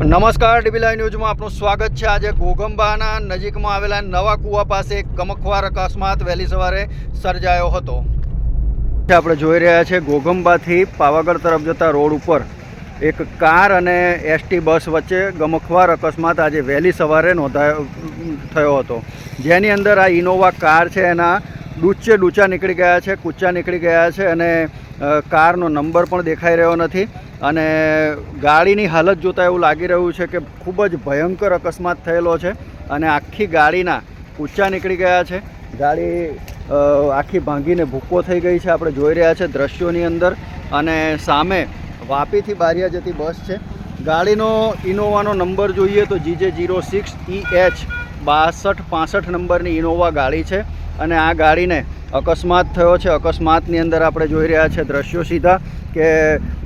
નમસ્કાર, dB live ન્યૂઝમાં આપનું સ્વાગત છે. આજે ઘોઘંબાના નજીકમાં આવેલા નવા કૂવા પાસે એક ગમખ્વાર અકસ્માત વહેલી સવારે સર્જાયો હતો. આપણે જોઈ રહ્યા છે, ઘોઘંબાથી પાવાગઢ તરફ જતા રોડ ઉપર એક કાર અને એસટી બસ વચ્ચે ગમખવાર અકસ્માત આજે વહેલી સવારે નોંધાયો થયો હતો. જેની અંદર આ ઇનોવા કાર છે, એના ડૂચે ડૂચા નીકળી ગયા છે, કૂચા નીકળી ગયા છે અને કારનો નંબર પણ દેખાઈ રહ્યો નથી. અને ગાડીની હાલત જોતાં એવું લાગી રહ્યું છે કે ખૂબ જ ભયંકર અકસ્માત થયેલો છે અને આખી ગાડીના કૂચા નીકળી ગયા છે. ગાડી આખી ભાંગીને ભૂક્કો થઈ ગઈ છે આપણે જોઈ રહ્યા છે દ્રશ્યોની અંદર અને સામે વાપીથી બારિયા જતી બસ છે. ગાડીનો ઇનોવાનો નંબર જોઈએ તો GJ zero six E H બાસઠ પાસઠ નંબરની ઇનોવા ગાડી છે અને આ ગાડીને અકસ્માત થયો છે. અકસ્માતની અંદર આપણે જોઈ રહ્યા છે દ્રશ્યો સીધા કે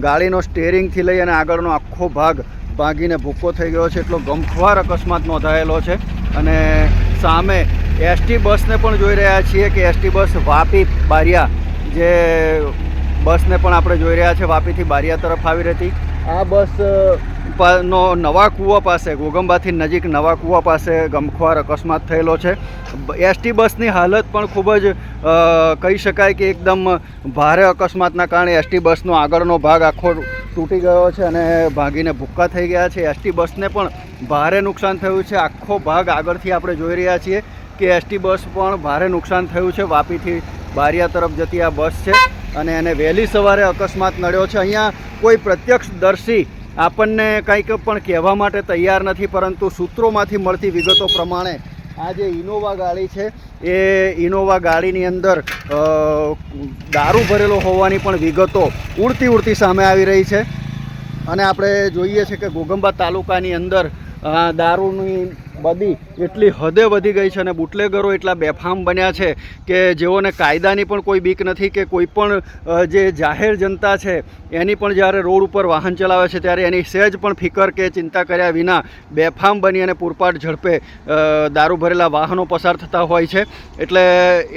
ગાડીનો સ્ટેરિંગથી લઈ અને આગળનો આખો ભાગ ભાગીને ભૂક્કો થઈ ગયો છે. એટલો ગમખ્વાર અકસ્માત નોંધાયેલો છે. અને સામે એસટી બસને પણ જોઈ રહ્યા છીએ કે એસટી બસ વાપી બારિયા જે બસને પણ આપણે જોઈ રહ્યા છે. વાપીથી બારિયા તરફ આવી રહી આ બસ નો નવા કૂવા પાસે ગોગંબાથી નજીક નવા કૂવા પાસે ગમખ્વાર અકસ્માત થયેલો છે. એસટી બસની હાલત પણ ખૂબ જ કહી શકાય કે એકદમ ભારે અકસ્માતના કારણે એસટી બસનો આગળનો ભાગ આખો તૂટી ગયો છે અને ભાગીને ભૂક્કા થઈ ગયા છે. એસટી બસને પણ ભારે નુકસાન થયું છે. આખો ભાગ આગળથી આપણે જોઈ રહ્યા છીએ કે એસટી બસ પણ ભારે નુકસાન થયું છે. વાપીથી બારિયા તરફ જતી આ બસ છે અને એને વહેલી સવારે અકસ્માત નડ્યો છે. અહીંયા કોઈ પ્રત્યક્ષદર્શી આપણને કંઈક પણ કહેવા માટે તૈયાર નથી, પરંતુ સૂત્રોમાંથી મળતી વિગતો પ્રમાણે આ જે ઇનોવા ગાડી છે, એ ઇનોવા ગાડીની અંદર દારૂ ભરેલો હોવાની પણ વિગતો ઉડતી ઉડતી સામે આવી રહી છે. અને આપણે જોઈએ છે કે ગોગંબા તાલુકાની અંદર અ, દારૂની બધી એટલી હદે વધી ગઈ છે અને બુટલેગરો એટલા બેફામ બન્યા છે કે જેઓને કાયદાની પણ કોઈ બીક નથી કે કોઈ પણ જે જાહેર જનતા છે એની પણ જ્યારે રોડ ઉપર વાહન ચલાવે છે ત્યારે એની સહેજ પણ ફિકર કે ચિંતા કર્યા વિના બેફામ બની અને પૂરપાટ ઝડપે દારૂ ભરેલા વાહનો પસાર થતા હોય છે. એટલે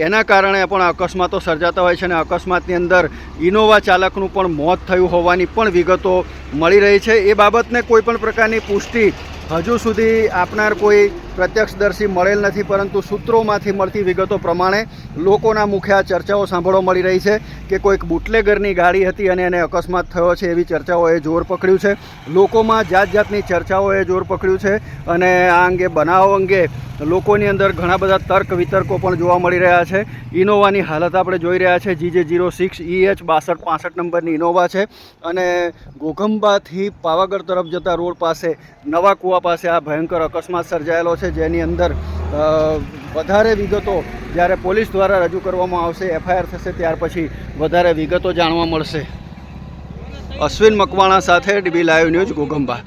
એના કારણે પણ અકસ્માતો સર્જાતા હોય છે અને અકસ્માતની અંદર ઇનોવા ચાલકનું પણ મોત થયું હોવાની પણ વિગતો મળી રહી છે. એ બાબતને કોઈ પણ પ્રકારની પુષ્ટિ હજુ સુધી આપનાર કોઈ પ્રત્યક્ષદર્શી મળેલ નથી, પરંતુ સૂત્રોમાંથી મળતી વિગતો પ્રમાણે લોકોના મુખે આ ચર્ચાઓ સાંભળવા મળી રહી છે કે કોઈક બુટલેગરની ગાડી હતી અને એને અકસ્માત થયો છે એવી ચર્ચાઓએ જોર પકડ્યું છે. લોકોમાં જાત જાતની ચર્ચાઓએ જોર પકડ્યું છે અને આ અંગે, બનાવ અંગે લોકોની અંદર ઘણા બધા તર્ક વિતર્કો પણ જોવા મળી રહ્યા છે. ઇનોવાની હાલત આપણે જોઈ રહ્યા છે. GJ zero six E H બાસઠ પાસઠ નંબરની ઇનોવા છે અને ઘોઘંબાથી પાવાગઢ તરફ જતા રોડ પાસે નવા કૂવા પાસે આ ભયંકર અકસ્માત સર્જાયેલો છે. જેની અંદર વધારે વિગતો જ્યારે પોલીસ દ્વારા રજૂ કરવામાં આવશે, એફઆઈઆર થશે ત્યાર પછી વધારે વિગતો જાણવા મળશે. અશ્વિન મકવાણા સાથે ડીબી લાઈવ ન્યૂઝ ઘોઘંબા